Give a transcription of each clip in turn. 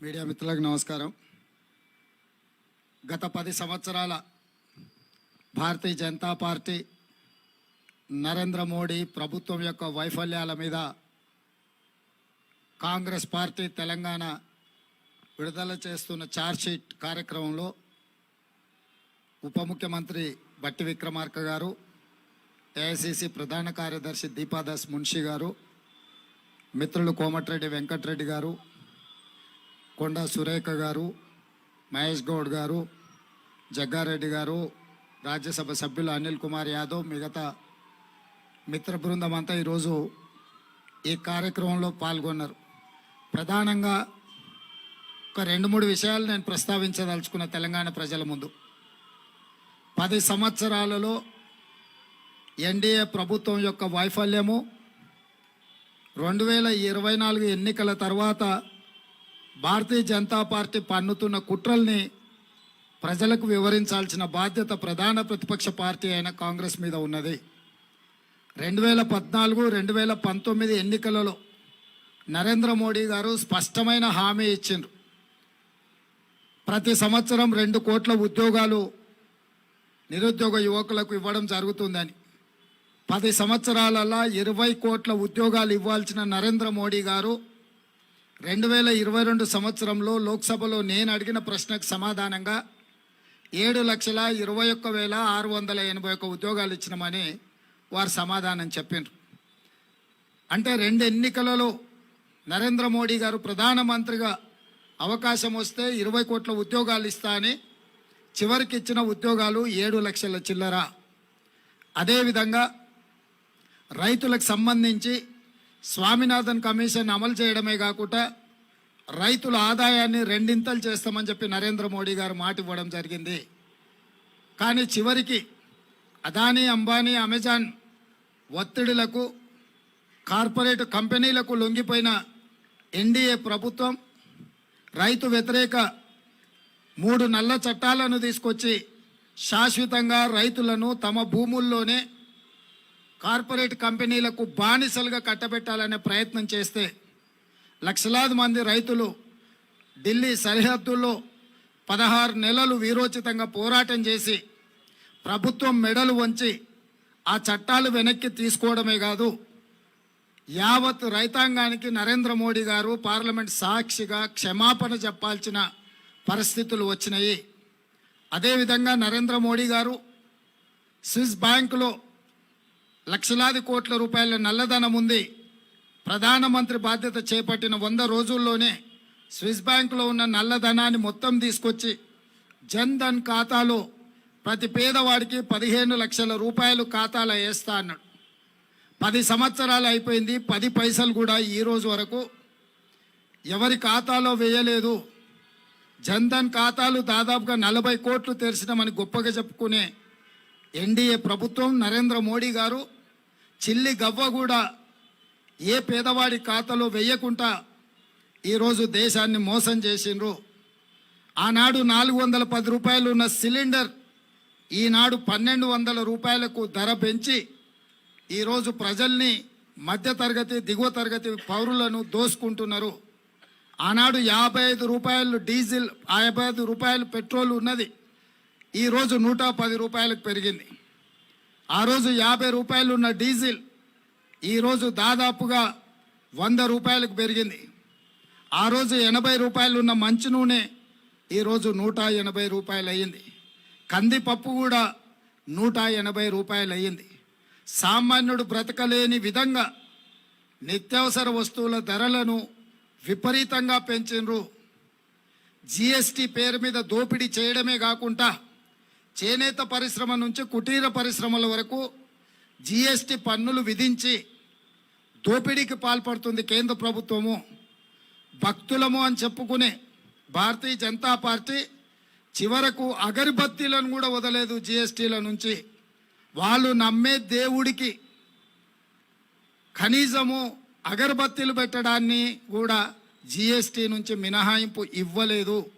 Media మిత్రులకు నమస్కారం. గత పది సంవత్సరాల భారతీయ జనతా పార్టీ నరేంద్ర మోడీ ప్రభుత్వం యొక్క వైఫల్యాల మీద కాంగ్రెస్ పార్టీ తెలంగాణ విడుదల చేస్తున్న ఛార్జ్షీట్ కార్యక్రమంలో ఉప ముఖ్యమంత్రి బట్టి విక్రమార్క గారు ఏఐసిసి ప్రధాన కార్యదర్శి దీపాదాస్ మున్షి గారు మిత్రులు కోమటిరెడ్డి వెంకటరెడ్డి గారు కొండ సురేఖ గారు మహేష్ గౌడ్ గారు జగ్గారెడ్డి గారు రాజ్యసభ సభ్యులు అనిల్ కుమార్ యాదవ్ మిగతా మిత్ర బృందం అంతా ఈరోజు ఈ కార్యక్రమంలో పాల్గొన్నారు. ప్రధానంగా ఒక రెండు మూడు విషయాలు నేను ప్రస్తావించదలుచుకున్న తెలంగాణ ప్రజల ముందు. పది సంవత్సరాలలో ఎన్డీఏ ప్రభుత్వం యొక్క వైఫల్యము రెండు వేల ఇరవై నాలుగు ఎన్నికల తర్వాత భారతీయ జనతా పార్టీ పన్నుతున్న కుట్రల్ని ప్రజలకు వివరించాల్సిన బాధ్యత ప్రధాన ప్రతిపక్ష పార్టీ అయిన కాంగ్రెస్ మీద ఉన్నది. రెండు వేల పద్నాలుగు రెండు వేల పంతొమ్మిది ఎన్నికలలో నరేంద్ర మోడీ గారు స్పష్టమైన హామీ ఇచ్చిండ్రు. ప్రతి సంవత్సరం రెండు కోట్ల ఉద్యోగాలు నిరుద్యోగ యువకులకు ఇవ్వడం జరుగుతుందని పది సంవత్సరాలలో ఇరవై కోట్ల ఉద్యోగాలు ఇవ్వాల్సిన నరేంద్ర మోడీ గారు రెండు వేల ఇరవై రెండు సంవత్సరంలో లోక్సభలో నేను అడిగిన ప్రశ్నకు సమాధానంగా ఏడు లక్షల ఇరవై ఒక్క వేల ఆరు వందల ఎనభై ఒక్క ఉద్యోగాలు ఇచ్చినామని వారు సమాధానం చెప్పిండ్రు అంటే రెండు ఎన్నికలలో నరేంద్ర మోడీ గారు ప్రధానమంత్రిగా అవకాశం వస్తే ఇరవై కోట్ల ఉద్యోగాలు ఇస్తా అని చివరికి ఇచ్చిన ఉద్యోగాలు ఏడు లక్షల చిల్లర. అదేవిధంగా రైతులకు సంబంధించి స్వామినాథన్ కమిషన్ అమలు చేయడమే కాకుండా రైతుల ఆదాయాన్ని రెండింతలు చేస్తామని చెప్పి నరేంద్ర మోడీ గారు మాట ఇవ్వడం జరిగింది. కానీ చివరికి అదానీ అంబానీ అమెజాన్ ఒత్తిడులకు కార్పొరేట్ కంపెనీలకు లొంగిపోయిన ఎన్డీఏ ప్రభుత్వం రైతు వ్యతిరేక మూడు నల్ల చట్టాలను తీసుకొచ్చి శాశ్వతంగా రైతులను తమ భూముల్లోనే కార్పొరేట్ కంపెనీలకు బానిసలుగా కట్టబెట్టాలనే ప్రయత్నం చేస్తే లక్షలాది మంది రైతులు ఢిల్లీ సరిహద్దుల్లో పదహారు నెలలు వీరోచితంగా పోరాటం చేసి ప్రభుత్వం మెడలు వంచి ఆ చట్టాలు వెనక్కి తీసుకోవడమే కాదు యావత్ రైతాంగానికి నరేంద్ర మోడీ గారు పార్లమెంట్ సాక్షిగా క్షమాపణ చెప్పాల్సిన పరిస్థితులు వచ్చినాయి. అదేవిధంగా నరేంద్ర మోడీ గారు స్విస్ బ్యాంకులో లక్షలాది కోట్ల రూపాయల నల్లధనం ఉంది. ప్రధానమంత్రి బాధ్యత చేపట్టిన వంద రోజుల్లోనే స్విస్ బ్యాంకులో ఉన్న నల్లధనాన్ని మొత్తం తీసుకొచ్చి జన్ ధన్ ఖాతాలో ప్రతి పేదవాడికి పదిహేను లక్షల రూపాయలు ఖాతాలో వేస్తా అన్నాడు. పది సంవత్సరాలు అయిపోయింది పది పైసలు కూడా ఈ రోజు వరకు ఎవరి ఖాతాలో వేయలేదు. జన్ధన్ ఖాతాలు దాదాపుగా నలభై కోట్లు తెరిచినామని గొప్పగా చెప్పుకునే ఎన్డీఏ ప్రభుత్వం నరేంద్ర మోడీ గారు చిల్లి గవ్వ కూడా ఏ పేదవాడి ఖాతాలో వేయకుండా ఈరోజు దేశాన్ని మోసం చేసిండ్రు. ఆనాడు నాలుగు వందల పది రూపాయలు ఉన్న సిలిండర్ ఈనాడు పన్నెండు వందల రూపాయలకు ధర పెంచి ఈరోజు ప్రజల్ని మధ్యతరగతి దిగువ తరగతి పౌరులను దోసుకుంటున్నారు. ఆనాడు యాభై ఐదు రూపాయలు డీజిల్ యాభై ఐదు రూపాయలు పెట్రోల్ ఉన్నది. ఈరోజు నూట పది రూపాయలకు పెరిగింది. ఆ రోజు యాభై రూపాయలు ఉన్న డీజిల్ ఈరోజు దాదాపుగా వంద రూపాయలకు పెరిగింది. ఆ రోజు ఎనభై రూపాయలు ఉన్న మంచి నూనె ఈరోజు నూట ఎనభై రూపాయలు అయ్యింది కందిపప్పు కూడా నూట ఎనభై రూపాయలు అయ్యింది సామాన్యుడు బ్రతకలేని విధంగా నిత్యావసర వస్తువుల ధరలను విపరీతంగా పెంచిండ్రు జిఎస్టి పేరు మీద దోపిడీ చేయడమే కాకుండా చేనేత పరిశ్రమ నుంచి కుటీర పరిశ్రమల వరకు జిఎస్టి పన్నులు విధించి దోపిడీకి పాల్పడుతుంది కేంద్ర ప్రభుత్వము. భక్తులము అని చెప్పుకునే భారతీయ జనతా పార్టీ చివరకు అగరబత్తీలను కూడా వదలేదు జిఎస్టీల నుంచి. వాళ్ళు నమ్మే దేవుడికి కనీసము అగరబత్తీలు పెట్టడాన్ని కూడా జిఎస్టీ నుంచి మినహాయింపు ఇవ్వలేదు.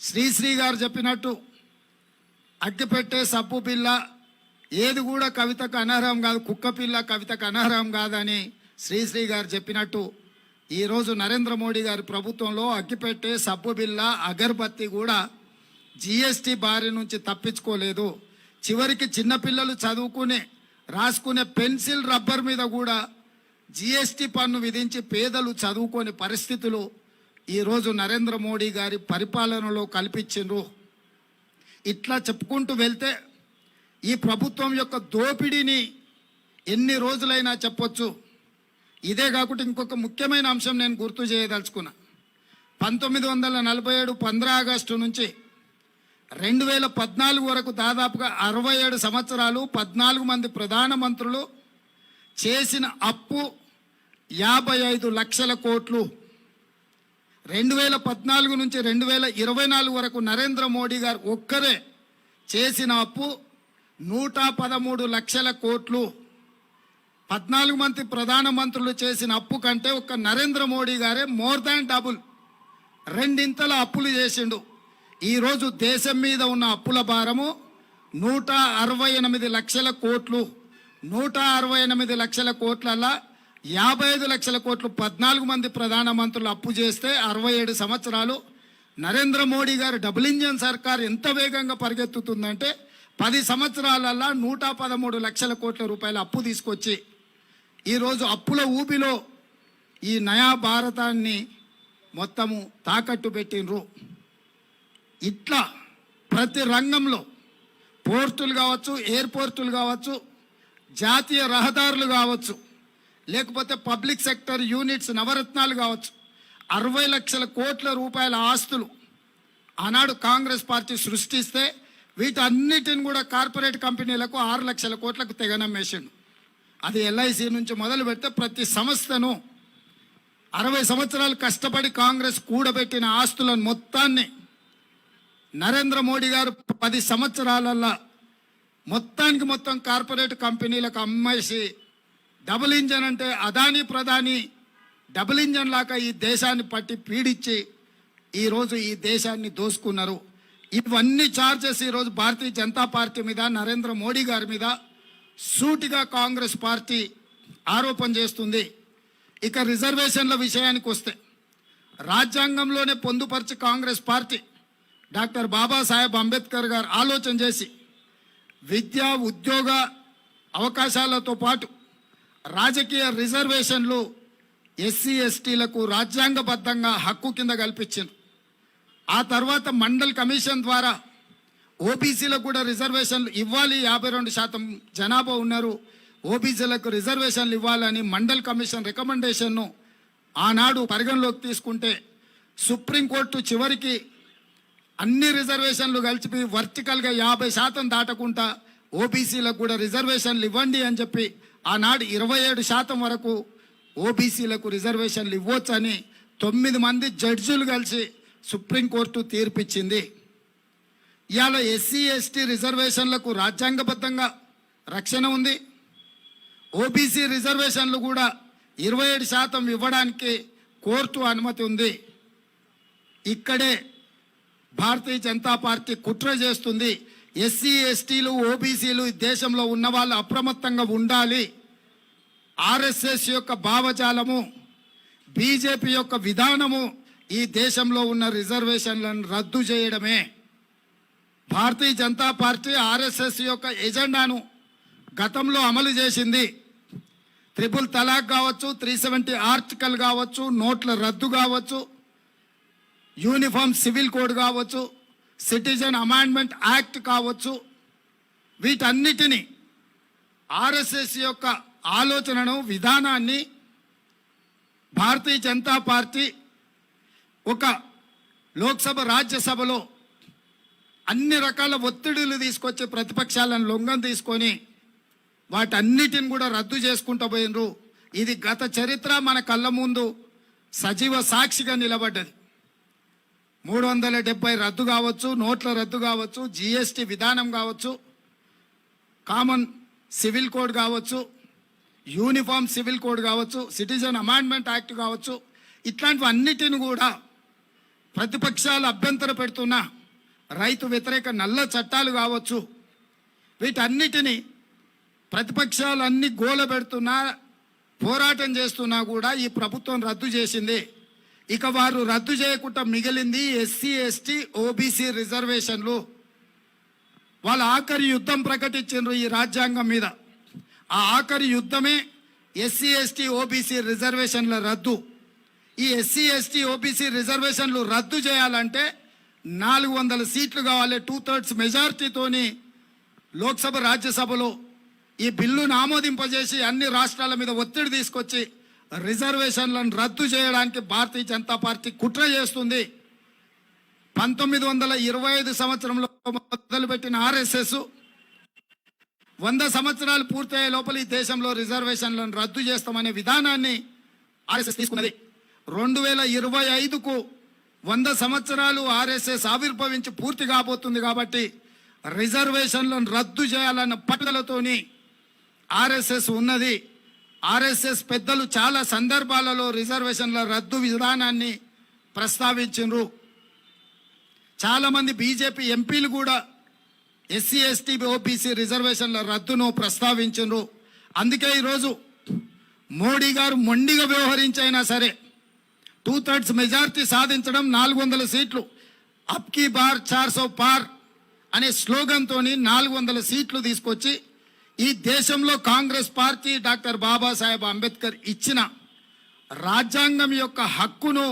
శ్రీశ్రీ గారు చెప్పినట్టు అగ్గిపెట్టే సబ్బు పిల్ల ఏది కూడా కవితకు అనర్హం కాదు కుక్క పిల్ల కవితకు అనర్హం కాదని శ్రీశ్రీ గారు చెప్పినట్టు ఈరోజు నరేంద్ర మోడీ గారి ప్రభుత్వంలో అగ్గిపెట్టే సబ్బు బిల్ల అగర్బత్తి కూడా జిఎస్టి బారి నుంచి తప్పించుకోలేదు. చివరికి చిన్నపిల్లలు చదువుకునే రాసుకునే పెన్సిల్ రబ్బర్ మీద కూడా జిఎస్టి పన్ను విధించి పేదలు చదువుకోని పరిస్థితులు ఈరోజు నరేంద్ర మోడీ గారి పరిపాలనలో కల్పించిండ్రు. ఇట్లా చెప్పుకుంటూ వెళ్తే ఈ ప్రభుత్వం యొక్క దోపిడీని ఎన్ని రోజులైనా చెప్పొచ్చు. ఇదే కాకుండా ఇంకొక ముఖ్యమైన అంశం నేను గుర్తు చేయదలుచుకున్నా. పంతొమ్మిది వందల నలభై ఏడు పంద్రా ఆగస్టు నుంచి రెండు వేల పద్నాలుగు వరకు దాదాపుగా అరవై ఏడు సంవత్సరాలు పద్నాలుగు మంది ప్రధానమంత్రులు చేసిన అప్పు యాభై ఐదు లక్షల కోట్లు. రెండు వేల పద్నాలుగు నుంచి రెండు వేల ఇరవై నాలుగు వరకు నరేంద్ర మోడీ గారు ఒక్కరే చేసిన అప్పు నూట పదమూడు లక్షల కోట్లు. పద్నాలుగు మంది ప్రధానమంత్రులు చేసిన అప్పు కంటే ఒక్క నరేంద్ర మోడీ గారే మోర్ దాన్ డబుల్. రెండింతల అప్పులు చేసిండు. ఈరోజు దేశం మీద ఉన్న అప్పుల భారము నూట అరవై ఎనిమిది లక్షల కోట్లు. నూట అరవై ఎనిమిది లక్షల కోట్లల్లా యాభై ఐదు లక్షల కోట్లు పద్నాలుగు మంది ప్రధానమంత్రులు అప్పు చేస్తే అరవై ఏడు సంవత్సరాలు. నరేంద్ర మోడీ గారు డబుల్ ఇంజన్ సర్కార్ ఎంత వేగంగా పరిగెత్తుతుందంటే పది సంవత్సరాలల్లా నూట పదమూడు లక్షల కోట్ల రూపాయల అప్పు తీసుకొచ్చి ఈరోజు అప్పుల ఊబిలో ఈ నయా భారతాన్ని మొత్తము తాకట్టు పెట్టినరు ఇట్లా ప్రతి రంగంలో పోర్టులు కావచ్చు ఎయిర్పోర్టులు కావచ్చు జాతీయ రహదారులు కావచ్చు లేకపోతే పబ్లిక్ సెక్టర్ యూనిట్స్ నవరత్నాలు కావచ్చు. అరవై లక్షల కోట్ల రూపాయల ఆస్తులు ఆనాడు కాంగ్రెస్ పార్టీ సృష్టిస్తే వీటన్నిటిని కూడా కార్పొరేట్ కంపెనీలకు ఆరు లక్షల కోట్లకు తెగనమ్మేసిండు. అది ఎల్ఐసి నుంచి మొదలు పెడితే ప్రతి సంస్థను అరవై సంవత్సరాలు కష్టపడి కాంగ్రెస్ కూడబెట్టిన ఆస్తులను మొత్తాన్ని నరేంద్ర మోడీ గారు పది సంవత్సరాలల్లా మొత్తానికి మొత్తం కార్పొరేట్ కంపెనీలకు అమ్మేసి డబుల్ ఇంజన్ అంటే అదాని ప్రధాని డబుల్ ఇంజన్ లాగా ఈ దేశాన్ని పట్టి పీడించి ఈరోజు ఈ దేశాన్ని దోసుకున్నారు. ఇవన్నీ చార్జెస్ ఈరోజు భారతీయ జనతా పార్టీ మీద నరేంద్ర మోడీ గారి మీద సూటిగా కాంగ్రెస్ పార్టీ ఆరోపణ చేస్తుంది. ఇక రిజర్వేషన్ల విషయానికి వస్తే రాజ్యాంగంలోనే పొందుపరిచి Congress party doctor Babasaheb Ambedkar garu ఆలోచన చేసి విద్య ఉద్యోగ అవకాశాలతో పాటు రాజకీయ రిజర్వేషన్లు ఎస్సీ ఎస్టీలకు రాజ్యాంగబద్ధంగా హక్కు కింద కల్పించింది ఆ తర్వాత మండల్ కమిషన్ ద్వారా ఓబీసీలకు కూడా రిజర్వేషన్లు ఇవ్వాలి. యాభై రెండు శాతం జనాభా ఉన్నారు. ఓబీసీలకు రిజర్వేషన్లు ఇవ్వాలని మండల్ కమిషన్ రికమెండేషన్ను ఆనాడు పరిగణలోకి తీసుకుంటే సుప్రీంకోర్టు చివరికి అన్ని రిజర్వేషన్లు కలిపి వర్టికల్గా యాభై శాతం దాటకుండా ఓబీసీలకు కూడా రిజర్వేషన్లు ఇవ్వండి అని చెప్పి ఆనాడు ఇరవై ఏడు శాతం వరకు ఓబీసీలకు రిజర్వేషన్లు ఇవ్వొచ్చని తొమ్మిది మంది జడ్జులు కలిసి సుప్రీంకోర్టు తీర్పిచ్చింది. ఇవాళ ఎస్సీ ఎస్టీ రిజర్వేషన్లకు రాజ్యాంగబద్ధంగా రక్షణ ఉంది. ఓబీసీ రిజర్వేషన్లు కూడా ఇరవై ఏడు శాతం ఇవ్వడానికి కోర్టు అనుమతి ఉంది. ఇక్కడే భారతీయ జనతా పార్టీ కుట్ర చేస్తుంది. ఎస్సీ ఎస్టీలు ఓబీసీలు ఈ దేశంలో ఉన్న వాళ్ళు అప్రమత్తంగా ఉండాలి. ఆర్ఎస్ఎస్ యొక్క భావజాలము బీజేపీ యొక్క విధానము ఈ దేశంలో ఉన్న రిజర్వేషన్లను రద్దు చేయడమే. భారతీయ జనతా పార్టీ ఆర్ఎస్ఎస్ యొక్క ఎజెండాను గతంలో అమలు చేసింది. త్రిపుల్ తలాక్ కావచ్చు త్రీ సెవెంటీ ఆర్టికల్ కావచ్చు నోట్ల రద్దు కావచ్చు యూనిఫామ్ సివిల్ కోడ్ కావచ్చు సిటిజన్ అమాండ్మెంట్ యాక్ట్ కావచ్చు. వీటన్నిటిని ఆర్ఎస్ఎస్ యొక్క ఆలోచనను విధానాన్ని భారతీయ జనతా పార్టీ ఒక లోక్సభ రాజ్యసభలో అన్ని రకాల ఒత్తిడులు తీసుకొచ్చి ప్రతిపక్షాలను లొంగం తీసుకొని వాటన్నిటిని కూడా రద్దు చేసుకుంటూ పోయినరు. ఇది గత చరిత్ర మన కళ్ళ ముందు సజీవ సాక్షిగా నిలబడ్డది. మూడు వందల డెబ్బై రద్దు కావచ్చు నోట్ల రద్దు కావచ్చు జిఎస్టి విధానం కావచ్చు కామన్ సివిల్ కోడ్ కావచ్చు యూనిఫామ్ సివిల్ కోడ్ కావచ్చు సిటిజన్ అమాండ్మెంట్ యాక్ట్ కావచ్చు ఇట్లాంటివన్నిటిని కూడా ప్రతిపక్షాలు అభ్యంతర పెడుతున్న రైతు వ్యతిరేక నల్ల చట్టాలు కావచ్చు. వీటన్నిటిని ప్రతిపక్షాలన్నీ గోల పెడుతున్నా పోరాటం చేస్తున్నా కూడా ఈ ప్రభుత్వం రద్దు చేసింది. ఇక వారు రద్దు చేయకుండా మిగిలింది ఎస్సీ ఎస్టీ ఓబీసీ రిజర్వేషన్లు. వాళ్ళ ఆఖరి యుద్ధం ప్రకటించారు ఈ రాజ్యాంగం మీద. ఆ ఆఖరి యుద్ధమే ఎస్సీ ఎస్టీ ఓబీసీ రిజర్వేషన్ల రద్దు. ఈ ఎస్సీ ఎస్టీ ఓబీసీ రిజర్వేషన్లు రద్దు చేయాలంటే నాలుగు వందల సీట్లు కావాలి. టూ థర్డ్స్ మెజార్టీతోని లోక్సభ రాజ్యసభలో ఈ బిల్లును ఆమోదింపజేసి అన్ని రాష్ట్రాల మీద ఒత్తిడి తీసుకొచ్చి రిజర్వేషన్లను రద్దు చేయడానికి భారతీయ జనతా పార్టీ కుట్ర చేస్తుంది. పంతొమ్మిది వందల ఇరవై ఐదు సంవత్సరంలో మొదలుపెట్టిన ఆర్ఎస్ఎస్ వంద సంవత్సరాలు పూర్తయ్యే లోపల ఈ దేశంలో రిజర్వేషన్లను రద్దు చేస్తామనే విధానాన్ని ఆర్ఎస్ఎస్ తీసుకున్నది. రెండు వేల ఇరవై ఐదుకు వంద సంవత్సరాలు ఆర్ఎస్ఎస్ ఆవిర్భవించి పూర్తి కాబోతుంది కాబట్టి రిజర్వేషన్లను రద్దు చేయాలన్న పట్టుదలతోని ఆర్ఎస్ఎస్ ఉన్నది. ఆర్ఎస్ఎస్ పెద్దలు చాలా సందర్భాలలో రిజర్వేషన్ల రద్దు విధానాన్ని ప్రస్తావించిండ్రు. చాలామంది బీజేపీ ఎంపీలు కూడా ఎస్సీ ఎస్టీ ఓబీసీ రిజర్వేషన్ల రద్దును ప్రస్తావించరు అందుకే ఈరోజు మోడీ గారు మొండిగా వ్యవహరించైనా సరే టూ థర్డ్స్ మెజార్టీ సాధించడం నాలుగు వందల సీట్లు అప్ కీ బార్ చార్ సో పార్ అనే స్లోగన్తో నాలుగు వందల సీట్లు తీసుకొచ్చి ఈ దేశంలో Congress party doctor Babasaheb Ambedkar ఇచ్చిన రాజ్యాంగం యొక్క హక్కును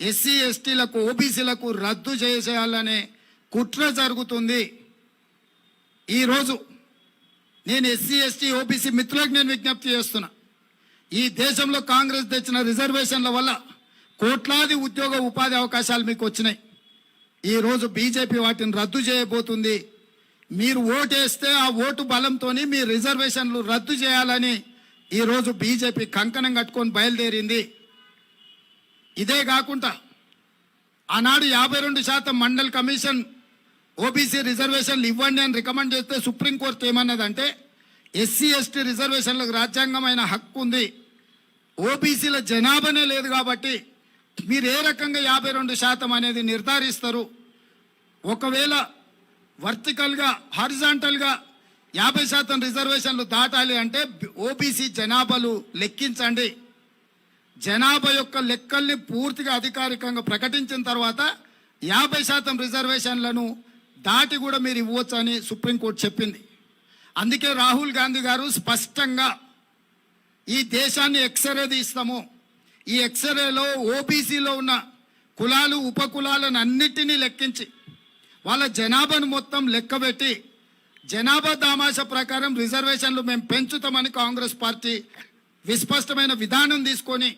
ఎస్సీ ఎస్టీలకు ఓబీసీలకు రద్దు చేసేయాలనే కుట్ర జరుగుతుంది. ఈరోజు నేను ఎస్సీ ఎస్టీ ఓబీసీ మిత్రులకు నేను విజ్ఞప్తి చేస్తున్నా. ఈ దేశంలో కాంగ్రెస్ తెచ్చిన రిజర్వేషన్ల వల్ల కోట్లాది ఉద్యోగ ఉపాధి అవకాశాలు మీకు వచ్చినాయి. ఈరోజు బీజేపీ వాటిని రద్దు చేయబోతుంది. మీరు ఓటేస్తే ఆ ఓటు బలంతో మీ రిజర్వేషన్లు రద్దు చేయాలని ఈరోజు బీజేపీ కంకణం కట్టుకొని బయలుదేరింది. ఇదే కాకుండా ఆనాడు యాభై రెండు శాతం మండల్ కమిషన్ ఓబీసీ రిజర్వేషన్లు ఇవ్వండి అని రికమెండ్ చేస్తే సుప్రీంకోర్టు ఏమన్నదంటే ఎస్సీ ఎస్టీ రిజర్వేషన్లకు రాజ్యాంగమైన హక్కు ఉంది. ఓబీసీల జనాభానే లేదు కాబట్టి మీరు ఏ రకంగా యాభై రెండు శాతం అనేది నిర్ధారిస్తారు? ఒకవేళ వర్టికల్గా హారిజాంటల్గా యాభై శాతం రిజర్వేషన్లు దాటాలి అంటే ఓబీసీ జనాభాలు లెక్కించండి. జనాభా యొక్క లెక్కల్ని పూర్తిగా అధికారికంగా ప్రకటించిన తర్వాత యాభై శాతం రిజర్వేషన్లను దాటి కూడా మీరు ఇవ్వచ్చు అని సుప్రీంకోర్టు చెప్పింది. అందుకే రాహుల్ గాంధీ గారు స్పష్టంగా ఈ దేశాన్ని ఎక్స్రే తీస్తాము. ఈ ఎక్స్రేలో ఓబీసీలో ఉన్న కులాలు ఉపకులాలను అన్నిటినీ లెక్కించి వాళ్ళ జనాభాను మొత్తం లెక్కబెట్టి జనాభా దామాష ప్రకారం రిజర్వేషన్లు మేము పెంచుతామని కాంగ్రెస్ పార్టీ విస్పష్టమైన విధానం తీసుకొని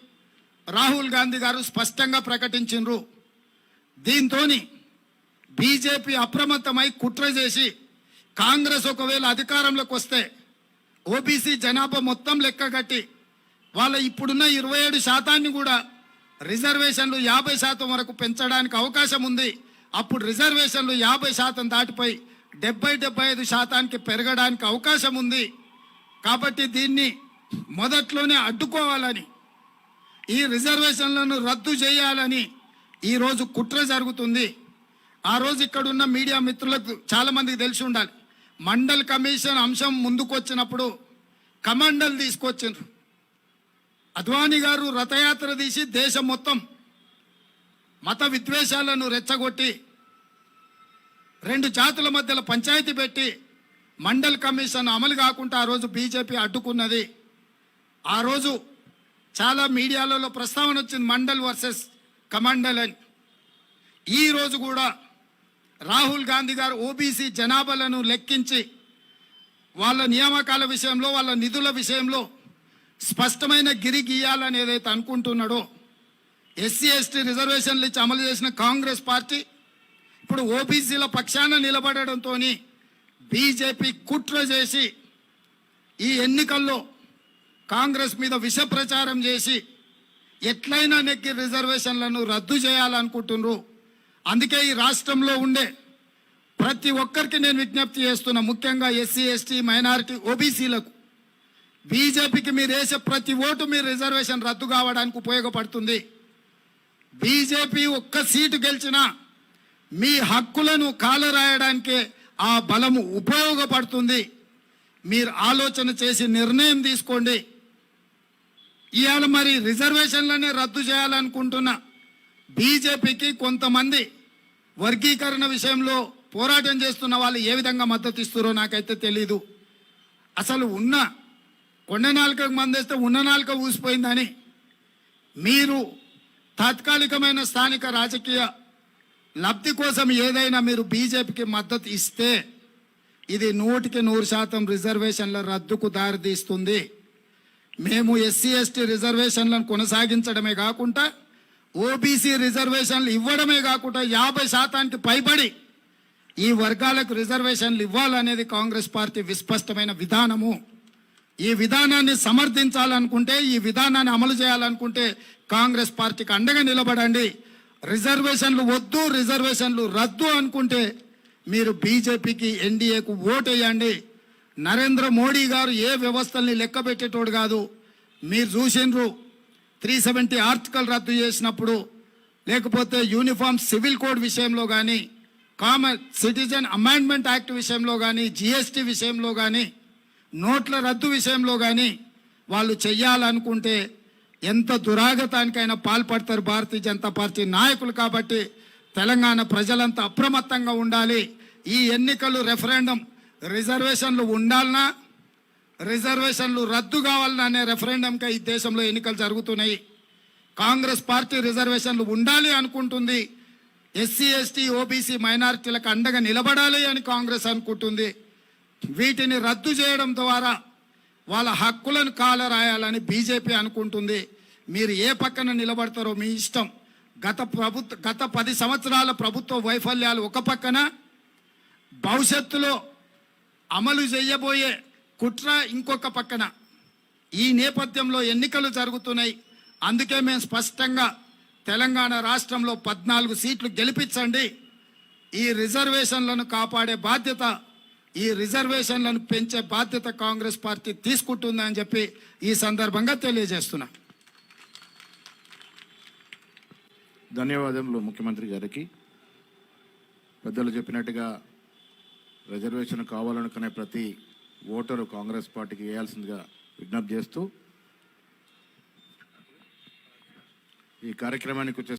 రాహుల్ గాంధీ గారు స్పష్టంగా ప్రకటించిండ్రు. దీంతో బీజేపీ అప్రమత్తమై కుట్ర చేసి కాంగ్రెస్ ఒకవేళ అధికారంలోకి వస్తే ఓబీసీ జనాభా మొత్తం లెక్క కట్టి వాళ్ళ ఇప్పుడున్న ఇరవై ఏడు శాతాన్ని కూడా రిజర్వేషన్లు యాభై శాతం వరకు పెంచడానికి అవకాశం ఉంది. అప్పుడు రిజర్వేషన్లు యాభై శాతం దాటిపోయి డెబ్బై డెబ్బై ఐదు శాతానికి పెరగడానికి అవకాశం ఉంది. కాబట్టి దీన్ని మొదట్లోనే అడ్డుకోవాలని ఈ రిజర్వేషన్లను రద్దు చేయాలని ఈరోజు కుట్ర జరుగుతుంది. ఆ రోజు ఇక్కడ ఉన్న మీడియా మిత్రులకు చాలామందికి తెలిసి ఉండాలి. మండల్ కమిషన్ అంశం ముందుకొచ్చినప్పుడు కమాండల్ తీసుకొచ్చిండ్రు. అద్వానీ గారు రథయాత్ర తీసి దేశం మొత్తం మత విద్వేషాలను రెచ్చగొట్టి రెండు జాతుల మధ్యలో పంచాయతీ పెట్టి మండల్ కమిషన్ అమలు కాకుండా ఆ రోజు బీజేపీ అడ్డుకున్నది. ఆ రోజు చాలా మీడియాలలో ప్రస్తావన వచ్చింది మండల్ వర్సెస్ కమండల్ అని. ఈ రోజు కూడా రాహుల్ గాంధీ గారు ఓబీసీ జనాభాలను లెక్కించి వాళ్ళ నియామకాల విషయంలో వాళ్ళ నిధుల విషయంలో స్పష్టమైన గిరి గీయాలని ఏదైతే అనుకుంటున్నాడో ఎస్సీ ఎస్టీ రిజర్వేషన్లు ఇచ్చి అమలు చేసిన కాంగ్రెస్ పార్టీ ఇప్పుడు ఓబీసీల పక్షాన నిలబడడంతో బీజేపీ కుట్ర చేసి ఈ ఎన్నికల్లో కాంగ్రెస్ మీద విష ప్రచారం చేసి ఎట్లయినా నెక్కి రిజర్వేషన్లను రద్దు చేయాలనుకుంటున్నారు. అందుకే ఈ రాష్ట్రంలో ఉండే ప్రతి ఒక్కరికి నేను విజ్ఞప్తి చేస్తున్నా ముఖ్యంగా ఎస్సీ ఎస్టీ మైనారిటీ ఓబీసీలకు. బీజేపీకి మీరు వేసే ప్రతి ఓటు మీ రిజర్వేషన్ రద్దు కావడానికి ఉపయోగపడుతుంది. బీజేపీ ఒక్క సీటు గెలిచినా మీ హక్కులను కాలరాయడానికే ఆ బలము ఉపయోగపడుతుంది. మీరు ఆలోచన చేసి నిర్ణయం తీసుకోండి. ఇవాళ మరి రిజర్వేషన్లనే రద్దు చేయాలనుకుంటున్న బీజేపీకి కొంతమంది వర్గీకరణ విషయంలో పోరాటం చేస్తున్న వాళ్ళు ఏ విధంగా మద్దతు ఇస్తారో నాకైతే తెలీదు. అసలు ఉన్న కొండ నాలుకకు మందేస్తే ఉన్న నాలుక ఊసిపోయిందని మీరు తాత్కాలికమైన స్థానిక రాజకీయ లబ్ధి కోసం ఏదైనా మీరు బీజేపీకి మద్దతు ఇస్తే ఇది నూటికి నూరు శాతం రిజర్వేషన్ల రద్దుకు దారితీస్తుంది. మేము ఎస్సీ ఎస్టీ రిజర్వేషన్లను కొనసాగించడమే కాకుండా ఓబీసీ రిజర్వేషన్లు ఇవ్వడమే కాకుండా యాభై శాతానికి పైబడి ఈ వర్గాలకు రిజర్వేషన్లు ఇవ్వాలనేది కాంగ్రెస్ పార్టీ విస్పష్టమైన విధానము. ఈ విధానాన్ని సమర్థించాలనుకుంటే ఈ విధానాన్ని అమలు చేయాలనుకుంటే కాంగ్రెస్ పార్టీకి అండగా నిలబడండి. రిజర్వేషన్లు వద్దు రిజర్వేషన్లు రద్దు అనుకుంటే మీరు బీజేపీకి ఎన్డీఏకు ఓటేయండి. నరేంద్ర మోడీ గారు ఏ వ్యవస్థల్ని లెక్క పెట్టేటోడు కాదు. మీరు చూసిండ్రు. త్రీ సెవెంటీ ఆర్టికల్ రద్దు చేసినప్పుడు లేకపోతే యూనిఫామ్ సివిల్ కోడ్ విషయంలో కానీ కామన్ సిటిజన్ అమెండ్మెంట్ యాక్ట్ విషయంలో కానీ జిఎస్టీ విషయంలో కానీ నోట్ల రద్దు విషయంలో కానీ వాళ్ళు చెయ్యాలనుకుంటే ఎంత దురాగతానికైనా పాల్పడతారు భారతీయ జనతా పార్టీ నాయకులు కాబట్టి తెలంగాణ ప్రజలంతా అప్రమత్తంగా ఉండాలి. ఈ ఎన్నికలు రెఫరెండం రిజర్వేషన్లు ఉండాలనా? రిజర్వేషన్లు రద్దు కావాలన్నా అనే రెఫరెండంకి ఈ దేశంలో ఎన్నికలు జరుగుతున్నాయి. కాంగ్రెస్ పార్టీ రిజర్వేషన్లు ఉండాలి అనుకుంటుంది. ఎస్సీ ఎస్టీ ఓబీసీ మైనారిటీలకు అండగా నిలబడాలి అని కాంగ్రెస్ అనుకుంటుంది. వీటిని రద్దు చేయడం ద్వారా వాళ్ళ హక్కులను కాలరాయాలని బీజేపీ అనుకుంటుంది. మీరు ఏ పక్కన నిలబడతారో మీ ఇష్టం. గత ప్రభుత్వ గత పది సంవత్సరాల ప్రభుత్వ వైఫల్యాలు ఒక పక్కన భవిష్యత్తులో అమలు చేయబోయే కుట్ర ఇంకొక పక్కన. ఈ నేపథ్యంలో ఎన్నికలు జరుగుతున్నాయి. అందుకే మేము స్పష్టంగా తెలంగాణ రాష్ట్రంలో పద్నాలుగు సీట్లు గెలిపించండి. ఈ రిజర్వేషన్లను కాపాడే బాధ్యత ఈ రిజర్వేషన్లను పెంచే బాధ్యత కాంగ్రెస్ పార్టీ తీసుకుంటుందని చెప్పి ఈ సందర్భంగా తెలియజేస్తున్నా. ధన్యవాదములు ముఖ్యమంత్రి గారికి. పెద్దలు చెప్పినట్టుగా రిజర్వేషన్ కావాలనుకునే ప్రతి ఓటరు కాంగ్రెస్ పార్టీకి వేయాల్సిందిగా విజ్ఞప్తి చేస్తూ ఈ కార్యక్రమానికి వచ్చే